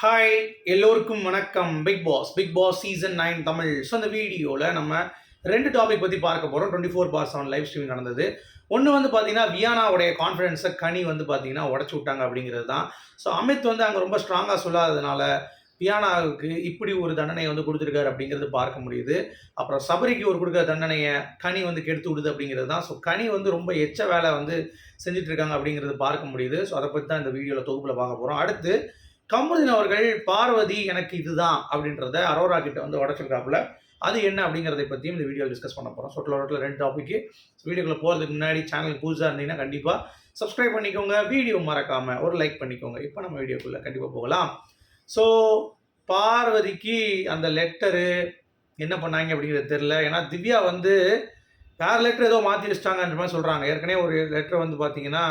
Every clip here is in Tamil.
ஹாய் எல்லோருக்கும் வணக்கம். Bigg Boss Bigg Boss season nine Tamil. So அந்த வீடியோவில் நம்ம ரெண்டு டாபிக் பற்றி பார்க்க போகிறோம் twenty four bar seven live streaming நடந்தது. ஒன்று வந்து பார்த்தீங்கன்னா வியானாவுடைய கான்ஃபிடென்ஸை கனி வந்து பார்த்தீங்கன்னா உடச்சி விட்டாங்க அப்படிங்கிறது தான். ஸோ அமித் வந்து அங்கே ரொம்ப ஸ்ட்ராங்காக சொல்லாததுனால வியானாவுக்கு இப்படி ஒரு தண்டனையை வந்து கொடுத்துருக்காரு அப்படிங்கிறது பார்க்க முடியுது. அப்புறம் சபரிக்கு ஒரு கொடுக்குற தண்டனையை கனி வந்து கெடுத்து விடுது அப்படிங்கிறது தான். ஸோ கனி வந்து ரொம்ப எச்ச வேலை வந்து செஞ்சுட்டு இருக்காங்க அப்படிங்கிறது பார்க்க முடியுது. ஸோ அதை பற்றி தான் இந்த வீடியோவில் தொகுப்பில் பார்க்க போகிறோம் அடுத்து கமருதீன் அவர்கள் பார்வதி எனக்கு இதுதான் அப்படின்றத அரோரா கிட்ட வந்து உடச்சிருக்காப்புல அது என்ன அப்படிங்கிறத பற்றியும் இந்த வீடியோ டிஸ்கஸ் பண்ண போகிறோம் சொட்டில் ரோட்டில் ரெண்டு டாப்பிக்கு வீடியோக்குள்ள போகிறதுக்கு முன்னாடி சேனல் புதுசாக இருந்தீங்கன்னா கண்டிப்பாக சப்ஸ்கிரைப் பண்ணிக்கோங்க. வீடியோ மறக்காமல் ஒரு லைக் பண்ணிக்கோங்க. இப்போ நம்ம வீடியோக்குள்ளே கண்டிப்பாக போகலாம். ஸோ பார்வதிக்கு அந்த லெட்டரு என்ன பண்ணாங்க அப்படிங்கிறது தெரில ஏன்னா திவ்யா வந்து வேறு லெட்டர் ஏதோ மாற்றி வச்சிட்டாங்கன்ற மாதிரி சொல்கிறாங்க ஏற்கனவே ஒரு லெட்டர் வந்து பார்த்தீங்கன்னா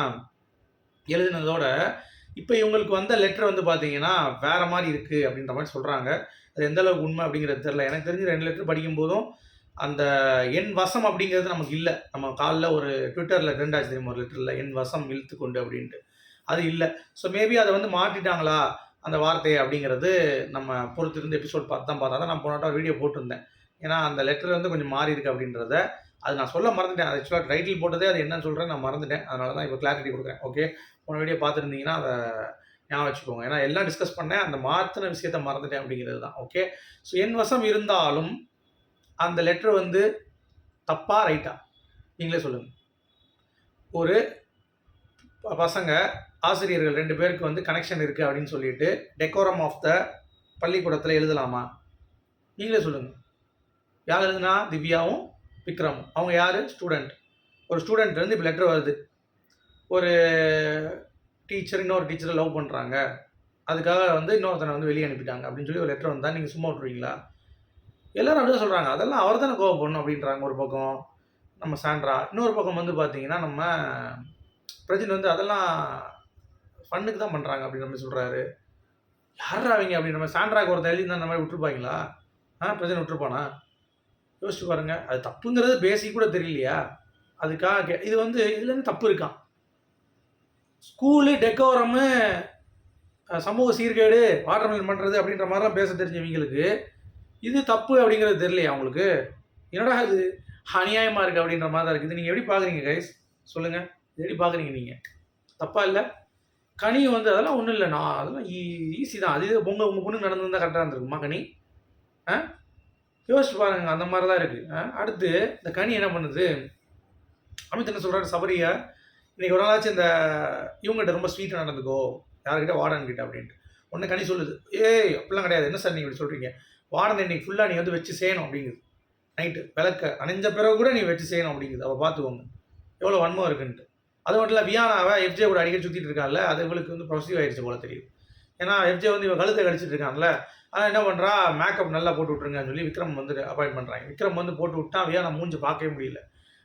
எழுதினதோட இப்போ இவங்களுக்கு வந்த லெட்டர் வந்து பார்த்தீங்கன்னா வேற மாதிரி இருக்குது அப்படின்ற மாதிரி சொல்கிறாங்க அது எந்த அளவுக்கு உண்மை அப்படிங்கிறது தெரில எனக்கு தெரிஞ்சு ரெண்டு லெட்டர் படிக்கும்போதும் அந்த என் வசம் அப்படிங்கிறது நமக்கு இல்லை. நம்ம காலில் ஒரு ட்விட்டரில் ட்ரெண்ட் ஆச்சு தெரியுமா? ஒரு லெட்டரில் என் வசம் இழுத்து கொண்டு அப்படின்ட்டு. அது இல்லை. ஸோ மேபி அதை வந்து மாற்றிட்டாங்களா அந்த வார்த்தையை அப்படிங்கிறது நம்ம பொறுத்திருந்து எபிசோட் பார்த்து தான் பார்த்தா தான் நான் போனாட்டா வீடியோ போட்டிருந்தேன். ஏன்னா அந்த லெட்டர் வந்து கொஞ்சம் மாறி இருக்கு அப்படின்றத அது நான் சொல்ல மறந்துட்டேன். ஆக்சுவலாக டைட்டில் போட்டதே அது என்னன்னு சொல்கிறேன் நான் மறந்துட்டேன். அதனால தான் இப்போ கிளாரிட்டி கொடுக்குறேன். ஓகே போன வீடியோ பார்த்துருந்தீங்கன்னா அதை ஞாபகம் வச்சுக்கோங்க. ஏன்னா எல்லாம் டிஸ்கஸ் பண்ணேன். அந்த மாற்றின விஷயத்த மறந்துட்டேன் அப்படிங்கிறது தான். ஓகே ஸோ என் வசம் இருந்தாலும் அந்த லெட்டர் வந்து தப்பா ரைட்டா நீங்களே சொல்லுங்கள் ஒரு ப- பசங்க ஆசிரியர்கள் ரெண்டு பேருக்கு வந்து கனெக்ஷன் இருக்குது அப்படின்னு சொல்லிட்டு டெக்கோரம் ஆஃப் த பள்ளிக்கூடத்தில் எழுதலாமா? நீங்களே சொல்லுங்கள் யார் எழுதுனா? திவ்யாவும் விக்ரம். அவங்க யார்? ஸ்டூடெண்ட் ஒரு ஸ்டூடெண்ட்லேருந்து இப்போ லெட்டர் வருது. ஒரு டீச்சர் இன்னொரு டீச்சரை லவ் பண்ணுறாங்க அதுக்காக வந்து இன்னொருத்தனை வந்து வெளியே அனுப்பிட்டாங்க அப்படின்னு சொல்லி ஒரு லெட்டர் வந்தால் நீங்கள் சும்மா விட்ருவீங்களா எல்லோரும் அப்படியே சொல்கிறாங்க அதெல்லாம் அவர் தானே கோவப்படணும் அப்படின்றாங்க ஒரு பக்கம் நம்ம சாண்ட்ரா. இன்னொரு பக்கம் வந்து பார்த்தீங்கன்னா நம்ம பிரஜின் வந்து அதெல்லாம் ஃபன்னுக்கு தான் பண்ணுறாங்க அப்படின்ற மாதிரி சொல்கிறாரு யார் அவங்க அப்படின்ற மாதிரி? சாண்ட்ராக்கு ஒருத்தர் எழுதி அந்த மாதிரி விட்டுருப்பாங்களா? ஆ பிரஜன் விட்டுருப்பானா? யோசிச்சு பாருங்க. அது தப்புங்கிறது பேசிக் கூட தெரியலையா? அதுக்காக கே- இது வந்து இதுலேருந்து தப்பு இருக்கான் ஸ்கூலு டெக்கோரமு சமூக சீர்கேடு வாட்டர்மெலன் பண்ணுறது அப்படின்ற மாதிரிலாம் பேச தெரிஞ்சவங்களுக்கு இது தப்பு அப்படிங்கிறது தெரியலையா அவங்களுக்கு என்னடா இது? அநியாயமாக இருக்குது அப்படின்ற மாதிரி தான் இருக்குது. நீங்கள் எப்படி பார்க்குறீங்க கைஸ் சொல்லுங்கள் எப்படி பார்க்குறீங்க நீங்கள் தப்பாக இல்லை? கனி வந்து அதெல்லாம் ஒன்றும் இல்லை. நான் அதெல்லாம் ஈஸி தான். அது உங்கள் உங்கள் பொண்ணு நடந்திருந்தா கரெக்டாக இருந்திருக்குமா கனி? ஆ யோசிச்சு பாருங்க அந்த மாதிரி தான் இருக்குது அடுத்து இந்த கனி என்ன பண்ணுது? அமித் என்ன சொல்கிறாரு சபரியா இன்னைக்கு ஒரு நாளாச்சும் இந்த இவங்ககிட்ட ரொம்ப ஸ்வீட்டாக நடந்துக்கோ. யார்கிட்ட? வார்டன் கிட்ட அப்படின்ட்டு. ஒன்று கனி சொல்லுது ஏய் அப்படிலாம் கிடையாது. என்ன சார் நீங்கள் இப்படி சொல்கிறீங்க வார்டன் இன்னைக்கு ஃபுல்லாக நீ வந்து வச்சு செய்யணும் அப்படிங்குது. நைட்டு விளக்க அணைஞ்ச பிறகு கூட நீ வச்சு செய்யணும் அப்படிங்குது. அவள் பார்த்துக்கோங்க எவ்வளோ வன்மம் இருக்குன்ட்டு. அது மட்டும் இல்லை வியானாவை எஃப்ஜே கூட அடிக்கடி சுற்றிட்டு இருக்கான்ல அது இவளுக்கு வந்து ப்ரொசீவ் ஆயிடுச்சு போல தெரியுது. ஏன்னா எஃப்ஜே வந்து இவன் கழுத்தை கடிச்சிட்டு இருக்கான்ல. ஆனால் என்ன பண்ணுறா மேக்கப் நல்லா போட்டு விட்ருங்கன்னு சொல்லி விக்ரம் வந்து அப்பாயிண்ட் பண்ணுறாங்க விக்ரம் வந்து போட்டு விட்டா நான் மூஞ்சி பார்க்கவே முடியல?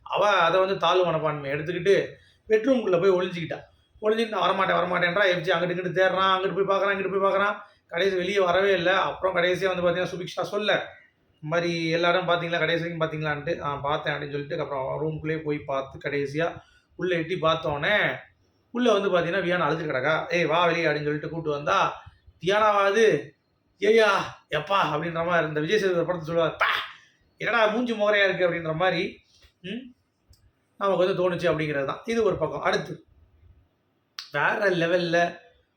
அவள் அதை வந்து தாழ்வு மனப்பான்மை எடுத்துக்கிட்டு பெட்ரூம்குள்ளே போய் ஒளிஞ்சிக்கிட்டா. ஒளிஞ்சிட்டு வரமாட்டேன் வரமாட்டேன்றா எஃப்ஜி அங்கிட்டு இங்கிட்டு தேடுறான் அங்கிட்டு போய் பார்க்குறான் இங்கிட்டு போய் பார்க்குறான். கடைசி வெளியே வரவே இல்லை. அப்புறம் கடைசியாக வந்து பார்த்தீங்கன்னா சுபிக்ஷா சொல்ல இந்த மாதிரி எல்லாரும் பார்த்தீங்களா கடைசி வரைக்கும் பார்த்தீங்களான்ட்டு பார்த்தேன் அப்படின்னு சொல்லிட்டு அப்புறம் ரூம்குள்ளேயே போய் பார்த்து கடைசியாக உள்ளே எட்டி பார்த்தோன்னே உள்ளே வந்து பார்த்தீங்கன்னா வியானா அழுதுட்டு கிடக்கா. ஏய் வா வெளியே அப்படின்னு சொல்லிட்டு கூப்பிட்டு வந்தா தியானாவாது ஏயா எப்பா அப்படின்ற மாதிரி இந்த விஜய் சேதுபதி படத்தை சொல்லுவார். பா என்னடா மூஞ்சி முகரையாக இருக்குது அப்படின்ற மாதிரி ம் நமக்கு வந்து தோணுச்சு அப்படிங்கிறது தான். இது ஒரு பக்கம். அடுத்து வேற லெவலில்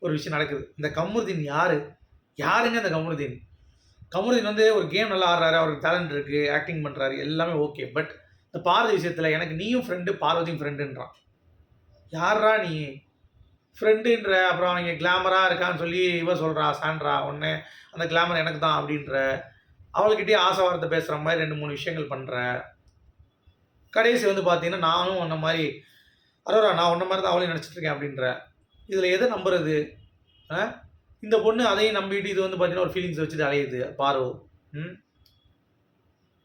ஒரு விஷயம் நடக்குது. இந்த கமருதீன் யார்? யாருங்க இந்த கமருதீன்? கமருதீன் வந்து ஒரு கேம் நல்லா ஆடுறாரு. அவருக்கு டேலண்ட் இருக்குது ஆக்டிங் பண்ணுறாரு எல்லாமே ஓகே பட் இந்த பார்வதி விஷயத்தில் எனக்கு நீயும் ஃப்ரெண்டு பார்வதியும் ஃப்ரெண்டுன்றான் யாரா நீ? ஃப்ரெண்டுன்ற அப்புறம் அவங்க கிளாமராக இருக்கான்னு சொல்லி இவ சொல்கிறா சாண்ட்ரா ஒன்று அந்த கிளாமர் எனக்கு தான் அப்படின்ற. அவள்கிட்டயே ஆசை வார்த்தை பேசுகிற மாதிரி ரெண்டு மூணு விஷயங்கள் பண்ணுற கடைசி வந்து பார்த்தீங்கன்னா நானும் அந்த மாதிரி அரோரா நான் ஒன்ன மாதிரி தான் அவளையும் நினச்சிட்ருக்கேன் அப்படின்ற. இதில் எதை நம்புறது? ஆ? இந்த பொண்ணு அதையும் நம்பிட்டு இது வந்து பார்த்தீங்கன்னா ஒரு ஃபீலிங்ஸ் வச்சுட்டு அலையுது பார்வோ ம்?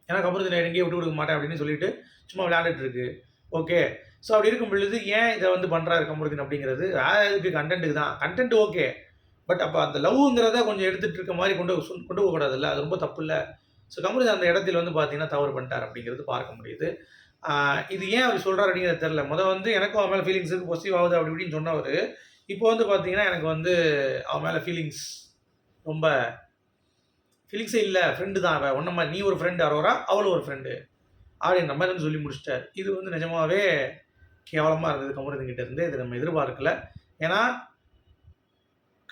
எனக்கு அப்புறம் நான் எங்கேயும் விட்டு கொடுக்க மாட்டேன் அப்படின்னு சொல்லிட்டு சும்மா விளையாண்டுட்டு இருக்கு. ஓகே ஸோ அப்படி இருக்கும் பொழுது ஏன் இதை வந்து பண்ணுறாரு கமருதீன் அப்படிங்கிறது? அதுக்கு கண்டென்ட்டுக்கு தான். கண்டென்ட் ஓகே பட் அப்போ அந்த லவ்ங்கிறத கொஞ்சம் எடுத்துகிட்டு இருக்க மாதிரி கொண்டு கொண்டு கொண்டு போகக்கூடாதுல்ல? அது ரொம்ப தப்பு இல்லை. ஸோ கமருதீன் அந்த இடத்துல வந்து பார்த்தீங்கன்னா தவறு பண்ணிட்டார் அப்படிங்கிறது பார்க்க முடியுது. இது ஏன் அவர் சொல்கிறார் அப்படிங்கிறது தெரில முதல் வந்து எனக்கும் அவன் மேலே ஃபீலிங்ஸ் இருக்குது பொசிவ் ஆகுது அப்படி இப்படின்னு சொன்னவர். இப்போ வந்து பார்த்தீங்கன்னா எனக்கு வந்து அவன் மேலே ஃபீலிங்ஸ் ரொம்ப ஃபீலிங்ஸே இல்லை. ஃப்ரெண்டு தான் அவள் ஒன்றை மாதிரி நீ ஒரு ஃப்ரெண்டு அரோரா அவளும் ஒரு ஃப்ரெண்டு அப்படின்ற மாதிரி வந்து சொல்லி முடிச்சிட்டார். இது வந்து நிஜமாவே கேவலமாக இருந்தது கமருதீன்கிட்ட இருந்து இது நம்ம எதிர்பார்க்கல. ஏன்னா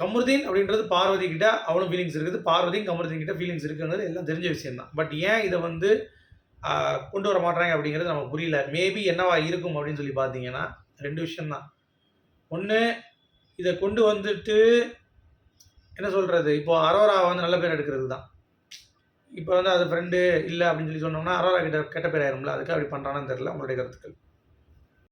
கமருதீன் அப்படின்றது பார்வதி கிட்ட அவளும் ஃபீலிங்ஸ் இருக்குது. பார்வதியும் கமருதீன் கிட்ட ஃபீலிங்ஸ் இருக்குங்கிறது எல்லாம் தெரிஞ்ச விஷயம் தான் பட் ஏன் இதை வந்து கொண்டு வர மாட்டாங்க அப்படிங்கிறது நமக்கு புரியல. மேபி என்னவா இருக்கும் அப்படின்னு சொல்லி பார்த்தீங்கன்னா ரெண்டு விஷயம்தான். ஒன்று இதை கொண்டு வந்துட்டு என்ன சொல்கிறது இப்போது அரோரா வந்து நல்ல பேர் எடுக்கிறது தான் இப்போ வந்து அது ஃப்ரெண்டு இல்லை அப்படின்னு சொல்லி சொன்னோம்னா அரோரா கிட்ட கெட்ட பேர் ஆயிரும்ல? அதுக்கு அப்படி பண்ணுறான்னு தெரியல உங்களுடைய கருத்துக்கள்.